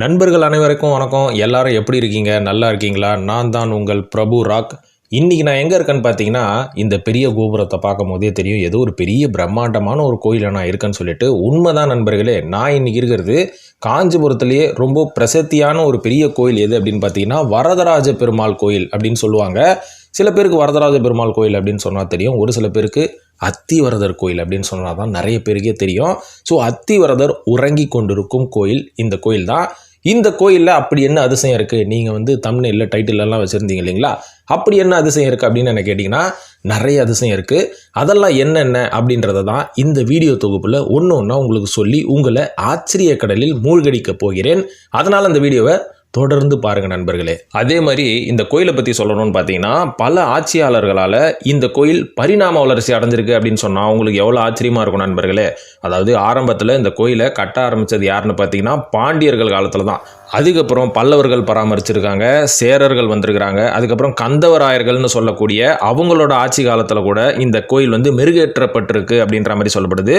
நண்பர்கள் அனைவருக்கும் வணக்கம். எல்லாரும் எப்படி இருக்கீங்க? நல்லா இருக்கீங்களா? நான் தான் உங்கள் பிரபு ராக். இன்றைக்கி நான் எங்கே இருக்கேன்னு பார்த்தீங்கன்னா இந்த பெரிய கோபுரத்தை பார்க்கும் போதே தெரியும். ஏதோ ஒரு பெரிய பிரம்மாண்டமான ஒரு கோயிலில் நான் இருக்கேன்னு சொல்லிட்டு உண்மைதான் நண்பர்களே நான் இன்றைக்கி இருக்கிறது காஞ்சிபுரத்துலேயே ரொம்ப பிரசித்தியான ஒரு பெரிய கோயில் எது அப்படின்னு பார்த்தீங்கன்னா வரதராஜ பெருமாள் கோயில் அப்படின்னு சொல்லுவாங்க. சில பேருக்கு வரதராஜ பெருமாள் கோயில் அப்படின்னு சொன்னால் தெரியும். ஒரு சில பேருக்கு அத்திவரதர் கோயில் அப்படின்னு சொன்னால் தான் நிறைய பேருக்கே தெரியும். ஸோ அத்திவரதர் உறங்கி கொண்டிருக்கும் கோயில் இந்த கோயில் தான் இந்த கோயிலில் அப்படி என்ன அதிசயம் இருக்குது நீங்கள் வந்து தமிழில் டைட்டிலெல்லாம் வச்சுருந்தீங்க இல்லைங்களா? அப்படி என்ன அதிசயம் இருக்குது அப்படின்னு என்ன கேட்டிங்கன்னா நிறைய அதிசயம் இருக்குது அதெல்லாம் என்னென்ன அப்படின்றத தான் இந்த வீடியோ தொகுப்பில் ஒன்று ஒன்றா உங்களுக்கு சொல்லி உங்களை ஆச்சரிய கடலில் மூழ்கடிக்க போகிறேன். அதனால் அந்த வீடியோவை தொடர்ந்து பாருங்க நண்பர்களே. அதே மாதிரி இந்த கோயிலை பற்றி சொல்லணும்னு பார்த்தீங்கன்னா பல ஆட்சியாளர்களால் இந்த கோயில் பரிணாம வளர்ச்சி அடைஞ்சிருக்கு அப்படின்னு சொன்னால் உங்களுக்கு எவ்வளோ ஆச்சரியமாக இருக்கும் நண்பர்களே? அதாவது ஆரம்பத்தில் இந்த கோயிலை கட்ட ஆரம்பித்தது யாருன்னு பார்த்தீங்கன்னா பாண்டியர்கள் காலத்தில் தான். அதுக்கப்புறம் பல்லவர்கள் பராமரிச்சிருக்காங்க சேரர்கள் வந்திருக்கிறாங்க அதுக்கப்புறம் கந்தவராயர்கள்னு சொல்லக்கூடிய அவங்களோட ஆட்சி காலத்தில் கூட இந்த கோயில் வந்து மெருகேற்றப்பட்டிருக்கு அப்படின்ற மாதிரி சொல்லப்படுது.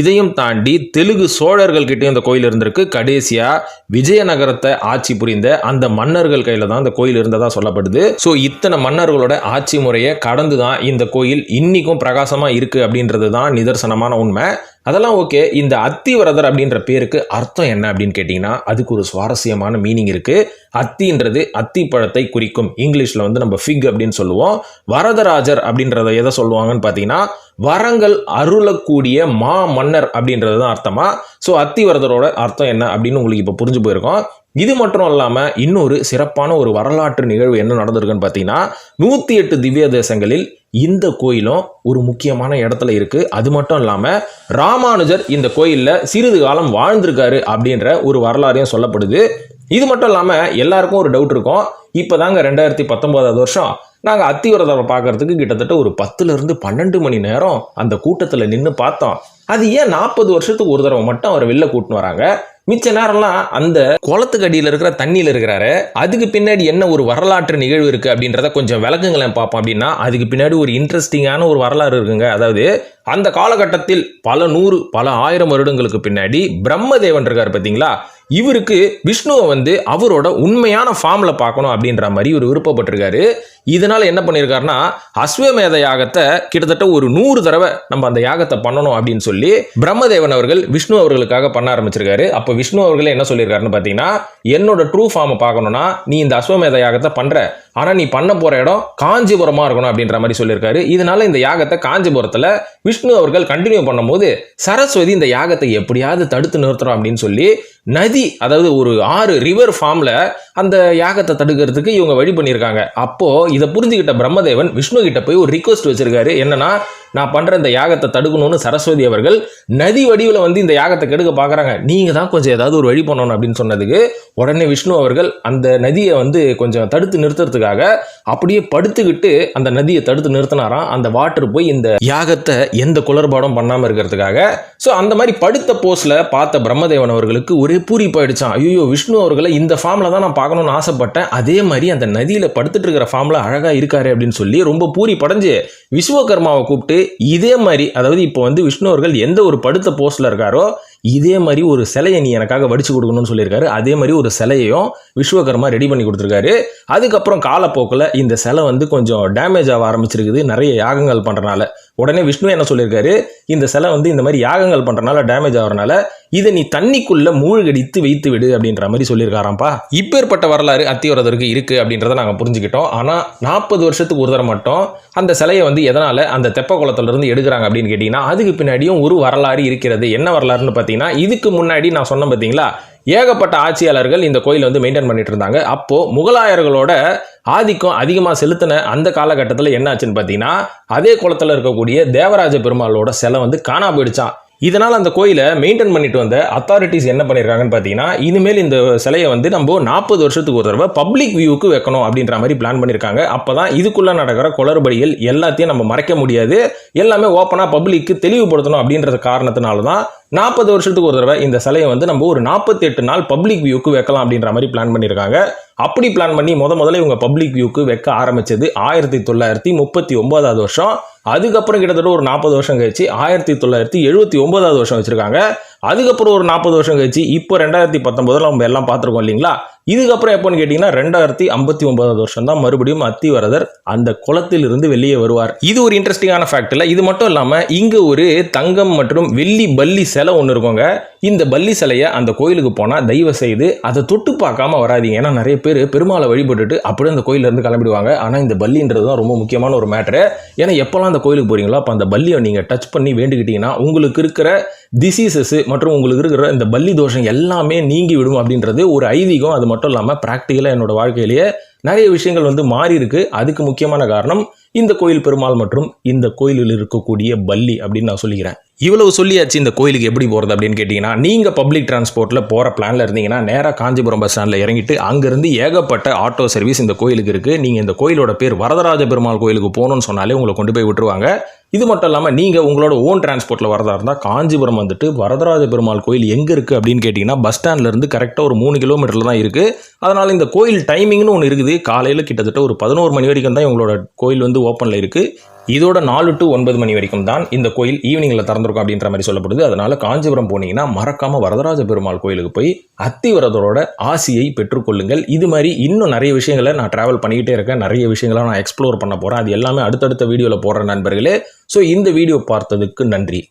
இதையும் தாண்டி தெலுங்கு சோழர்கள் கிட்டேயும் இந்த கோயில் இருந்திருக்கு. கடைசியாக விஜயநகரத்தை ஆட்சி புரிந்த அந்த மன்னர்கள் கையில் தான் இந்த கோயில் இருந்ததா சொல்லப்படுது. ஸோ இத்தனை மன்னர்களோட ஆட்சி முறையை கடந்து தான் இந்த கோயில் இன்னிக்கும் பிரகாசமாக இருக்கு அப்படின்றது தான் நிதர்சனமான உண்மை. அதெல்லாம் ஓகே இந்த அத்திவரதர் அப்படின்ற பேருக்கு அர்த்தம் என்ன அப்படின்னு கேட்டிங்கன்னா அதுக்கு ஒரு சுவாரஸ்யமான மீனிங் இருக்கு. அத்தின்றது அத்தி பழத்தை குறிக்கும். இங்கிலீஷில் வந்து நம்ம ஃபிக் அப்படின்னு சொல்லுவோம். வரதராஜர் அப்படின்றத எதை சொல்லுவாங்கன்னு பார்த்தீங்கன்னா வரங்கள் அருளக்கூடிய மா மன்னர் அப்படின்றது தான் அர்த்தமா? ஸோ அத்திவரதரோட அர்த்தம் என்ன அப்படின்னு உங்களுக்கு இப்போ புரிஞ்சு போயிருக்கோம். இது மட்டும் இல்லாமல் இன்னொரு சிறப்பான ஒரு வரலாற்று நிகழ்வு என்ன நடந்திருக்குன்னு பார்த்தீங்கன்னா நூற்றி எட்டு திவ்ய தேசங்களில் இந்த கோயிலும் ஒரு முக்கியமான இடத்துல இருக்குது அது மட்டும் இல்லாமல் ராமானுஜர் இந்த கோயிலில் சிறிது காலம் வாழ்ந்திருக்காரு அப்படின்ற ஒரு வரலாறையும் சொல்லப்படுது. இது மட்டும் இல்லாமல் எல்லாருக்கும் ஒரு டவுட் இருக்கும். இப்போ தாங்க ரெண்டாயிரத்தி பத்தொம்போதாவது வருஷம். நாங்கள் அத்திவரதரை பார்க்கறதுக்கு கிட்டத்தட்ட ஒரு பத்துலேருந்து பன்னெண்டு மணி நேரம் அந்த கூட்டத்தில் நின்று பார்த்தோம். அது ஏன் நாற்பது வருஷத்துக்கு ஒரு தடவை மட்டும் அவரை வெளில கூட்டின்னு வராங்க? மிச்ச நேரம்லாம் அந்த குளத்துக்கு அடியில் இருக்கிற தண்ணியில் இருக்கிறாரு. அதுக்கு பின்னாடி என்ன ஒரு வரலாற்று நிகழ்வு இருக்குது அப்படின்றத கொஞ்சம் விளக்குங்களேன் பார்ப்போம் அப்படின்னா அதுக்கு பின்னாடி ஒரு இன்ட்ரெஸ்டிங்கான ஒரு வரலாறு இருக்குங்க. அதாவது அந்த காலகட்டத்தில் பல நூறு பல ஆயிரம் வருடங்களுக்கு பின்னாடி பிரம்மதேவன் இருக்கார் பார்த்தீங்களா இவருக்கு விஷ்ணுவை வந்து அவரோட உண்மையான ஃபார்மில் பார்க்கணும் அப்படின்ற மாதிரி இவர் விருப்பப்பட்டிருக்காரு. இதனால என்ன பண்ணியிருக்காருன்னா அஸ்வமேத யாகத்தை கிட்டத்தட்ட ஒரு நூறு தடவை நம்ம அந்த யாகத்தை பண்ணணும் அப்படின்னு சொல்லி பிரம்மதேவன் அவர்கள் விஷ்ணு அவர்களுக்காக பண்ண ஆரம்பிச்சிருக்காரு. அப்போ விஷ்ணு அவர்களே என்ன சொல்லியிருக்காருன்னு பார்த்தீங்கன்னா என்னோட ட்ரூ ஃபார்மை பார்க்கணும்னா நீ இந்த அஸ்வமேத யாகத்தை பண்ற. ஆனால் நீ பண்ண போகிற இடம் காஞ்சிபுரமாக இருக்கணும் அப்படின்ற மாதிரி சொல்லியிருக்காரு. இதனால இந்த யாகத்தை காஞ்சிபுரத்தில் விஷ்ணு அவர்கள் கண்டினியூ பண்ணும்போது சரஸ்வதி இந்த யாகத்தை எப்படியாவது தடுத்து நிறுத்துறோம் அப்படின்னு சொல்லி நதி அதாவது ஒரு ஆறு ரிவர் ஃபார்மில் அந்த யாகத்தை தடுக்கிறதுக்கு இவங்க வழி பண்ணியிருக்காங்க. அப்போது இதை புரிஞ்சுக்கிட்ட பிரம்மதேவன் விஷ்ணு கிட்ட போய் ஒரு ரிக்வஸ்ட் வச்சிருக்காரு. என்னன்னா நான் பண்ணுற இந்த யாகத்தை தடுக்கணும்னு சரஸ்வதி அவர்கள் நதி வடிவில் வந்து இந்த யாகத்தை கெடுக்க பார்க்குறாங்க நீங்கள் தான் கொஞ்சம் ஏதாவது ஒரு வழி பண்ணணும் அப்படின்னு சொன்னதுக்கு உடனே விஷ்ணு அவர்கள் அந்த நதியை வந்து கொஞ்சம் தடுத்து நிறுத்துறதுக்கு நிறுத்துறதுக்காக அப்படியே படுத்துக்கிட்டு அந்த நதியை தடுத்து நிறுத்தினாராம். அந்த வாட்டர் போய் இந்த யாகத்தை எந்த குளறுபாடும் பண்ணாமல் இருக்கிறதுக்காக. ஸோ அந்த மாதிரி படுத்த போஸ்ட்ல பார்த்த பிரம்மதேவன் அவர்களுக்கு ஒரே பூரிப்பாயிடுச்சான் ஐயோ விஷ்ணு அவர்களை இந்த ஃபார்ம்ல தான் நான் பார்க்கணும்னு ஆசைப்பட்டேன். அதே மாதிரி அந்த நதியில படுத்துட்டு இருக்கிற ஃபார்ம்ல அழகா இருக்காரு அப்படின்னு சொல்லி ரொம்ப பூரி படைஞ்சு விஸ்வகர்மாவை கூப்பிட்டு இதே மாதிரி அதாவது இப்போ வந்து விஷ்ணு அவர்கள் எந்த ஒரு படுத்த போஸ்ட்ல இருக்காரோ இதே மாதிரி ஒரு சிலையை நீ எனக்காக வடிச்சு கொடுக்கணும்னு சொல்லியிருக்காரு. அதே மாதிரி ஒரு சிலையையும் விஸ்வகர்மா ரெடி பண்ணி கொடுத்துருக்காரு. அதுக்கப்புறம் காலப்போக்கில் இந்த சிலை வந்து கொஞ்சம் டேமேஜ் ஆக ஆரம்பிச்சிருக்குது. நிறைய யாகங்கள் பண்ணுறனால உடனே விஷ்ணு என்ன சொல்லியிருக்காரு? இந்த சிலை வந்து இந்த மாதிரி யாகங்கள் பண்ணுறனால டேமேஜ் ஆகிறனால இதை நீ தண்ணிக்குள்ளே மூழ்கடித்து வைத்து விடு அப்படின்ற மாதிரி சொல்லியிருக்காராம்ப்பா. இப்பேற்பட்ட வரலாறு அத்திவரதருக்கு இருக்குது அப்படின்றத நாங்கள் புரிஞ்சுக்கிட்டோம். ஆனால் நாற்பது வருஷத்துக்கு ஒரு தடவை மட்டும் அந்த சிலையை வந்து எதனால் அந்த தெப்ப குளத்துலேருந்து எடுக்கிறாங்க அப்படின்னு கேட்டிங்கன்னா அதுக்கு பின்னாடியும் ஒரு வரலாறு இருக்கிறது. என்ன வரலாறுன்னு பார்த்தீங்கன்னா இதுக்கு முன்னாடி நான் சொன்னேன் பார்த்தீங்களா? ஏகப்பட்ட ஆட்சியாளர்கள் இந்த கோயிலை வந்து மெயின்டைன் பண்ணிட்டு இருந்தாங்க. அப்போது முகலாயர்களோட ஆதிக்கம் அதிகமாக செலுத்தின அந்த காலகட்டத்தில் என்னாச்சுன்னு பார்த்தீங்கன்னா அதே குளத்தில் இருக்கக்கூடிய தேவராஜ பெருமாளோட சிலை வந்து காணா போயிடுச்சான் இதனால் அந்த கோயிலை மெயின்டைன் பண்ணிட்டு வந்த அத்தாரிட்டிஸ் என்ன பண்ணியிருக்காங்கன்னு பார்த்தீங்கன்னா இனிமேல் இந்த சிலையை வந்து நம்ம நாற்பது வருஷத்துக்கு ஒரு தடவை பப்ளிக் வியூவுக்கு வைக்கணும் அப்படின்ற மாதிரி பிளான் பண்ணியிருக்காங்க அப்போ தான் இதுக்குள்ளே நடக்கிற குளறுபடிகள் எல்லாத்தையும் நம்ம மறைக்க முடியாது. எல்லாமே ஓப்பனாக பப்ளிக்கு தெளிவுபடுத்தணும் அப்படின்றது காரணத்தினால தான் நாற்பது வருஷத்துக்கு ஒரு தடவை இந்த சிலையை வந்து நம்ம ஒரு நாற்பத்தி எட்டு நாள் பப்ளிக் வியூக்கு வைக்கலாம் அப்படின்ற மாதிரி பிளான் பண்ணியிருக்காங்க அப்படி பிளான் பண்ணி முத முதல்ல இவங்க பப்ளிக் வியூக்கு வைக்க ஆரம்பிச்சது ஆயிரத்தி தொள்ளாயிரத்தி முப்பத்தி ஒன்பதாவது வருஷம். அதுக்கப்புறம் கிட்டத்தட்ட ஒரு நாற்பது வருஷம் கழிச்சு ஆயிரத்தி தொள்ளாயிரத்தி எழுபத்தி ஒன்பதாவது வருஷம் வச்சுருக்காங்க. அதுக்கப்புறம் ஒரு நாற்பது வருஷம் கழிச்சு இப்போ ரெண்டாயிரத்தி பத்தொம்போதில் நம்ம எல்லாம் பார்த்துருக்கோம் இல்லைங்களா? இதுக்கப்புறம் எப்போன்னு கேட்டிங்கன்னா ரெண்டாயிரத்தி ஐம்பத்தி ஒன்பதாவது வருஷம் தான் மறுபடியும் அத்திவரதர் அந்த குளத்திலிருந்து வெளியே வருவார். இது ஒரு இன்ட்ரெஸ்டிங்கான ஃபேக்ட் இல்லை. இது மட்டும் இல்லாமல் இங்கே ஒரு தங்கம் மற்றும் வெள்ளி பல்லி சிலை ஒன்று இருக்குங்க. இந்த பல்லி சிலையை அந்த கோயிலுக்கு போனால் தயவு செய்து அதை தொட்டு பார்க்காம வராதீங்க. ஏன்னா நிறைய பேர் பெருமாளை வழிபட்டுட்டு அப்படியே அந்த கோயிலேருந்து இருந்து கிளம்பிடுவாங்க. ஆனால் இந்த பல்லின்றது தான் ரொம்ப முக்கியமான ஒரு மேட்ரு ஏன்னா எப்போல்லாம் அந்த கோயிலுக்கு போகிறீங்களோ அப்போ அந்த பல்லியை நீங்கள் டச் பண்ணி வேண்டுக்கிட்டீங்கன்னா உங்களுக்கு இருக்கிற டிசீசஸ் மற்றும் உங்களுக்கு இருக்கிற இந்த பல்லி தோஷம் எல்லாமே நீங்கி விடும் அப்படின்றது ஒரு ஐதீகம். அது மட்டும் இல்லாமல் ப்ராக்டிக்கலாக என்னோட வாழ்க்கையிலேயே நிறைய விஷயங்கள் வந்து மாறி இருக்கு. அதுக்கு முக்கியமான காரணம் இந்த கோயில் பெருமாள் மற்றும் இந்த கோயிலில் இருக்கக்கூடிய பள்ளி அப்படின்னு நான் சொல்லிக்கிறேன். இவ்வளவு சொல்லியாச்சு இந்த கோயிலுக்கு எப்படி போகிறது அப்படின்னு கேட்டிங்கன்னா நீங்கள் பப்ளிக் டிரான்ஸ்போர்ட்டில் போகிற பிளானில் இருந்தீங்கன்னா நேராக காஞ்சிபுரம் பஸ் ஸ்டாண்டில் இறங்கிட்டு அங்கேருந்து ஏகப்பட்ட ஆட்டோ சர்வீஸ் இந்த கோயிலுக்கு இருக்குது நீங்கள் இந்த கோயிலோட பேர் வரதராஜ பெருமாள் கோயிலுக்கு போகணும்னு சொன்னாலே உங்களை கொண்டு போய் விட்டுருவாங்க. இது மட்டும் இல்லாமல் நீங்கள் உங்களோட ஓன் டிரான்ஸ்போர்ட்டில் வரதா இருந்தால் காஞ்சிபுரம் வந்துட்டு வரதராஜ பெருமாள் கோயில் எங்கே இருக்குது அப்படின்னு கேட்டிங்கன்னா பஸ் ஸ்டாண்ட்லேருந்து கரெக்டாக ஒரு மூணு கிலோமீட்டரில் தான் இருக்குது அதனால் இந்த கோயில் டைமிங்னு ஒன்று இருக்குது. காலையில் கிட்டத்தட்ட ஒரு பதினோரு மணி வரைக்கும் தான் உங்களோட கோயில் வந்து ஓப்பனில் இருக்குது இதோட நாலு டு ஒன்பது மணி வரைக்கும் தான் இந்த கோயில் ஈவினிங்கில் திறந்திருக்கும் அப்படின்ற மாதிரி சொல்லப்படுது. அதனால் காஞ்சிபுரம் போனீங்கன்னா மறக்காமல் வரதராஜ பெருமாள் கோயிலுக்கு போய் அத்திவரதரோட ஆசியை பெற்றுக்கொள்ளுங்கள் இது மாதிரி இன்னும் நிறைய விஷயங்களை நான் ட்ராவல் பண்ணிக்கிட்டே இருக்கேன். நிறைய விஷயங்களை நான் எக்ஸ்ப்ளோர் பண்ண போகிறேன் அது எல்லாமே அடுத்தடுத்த வீடியோவில் போடுற நண்பர்களே. ஸோ இந்த வீடியோ பார்த்ததுக்கு நன்றி.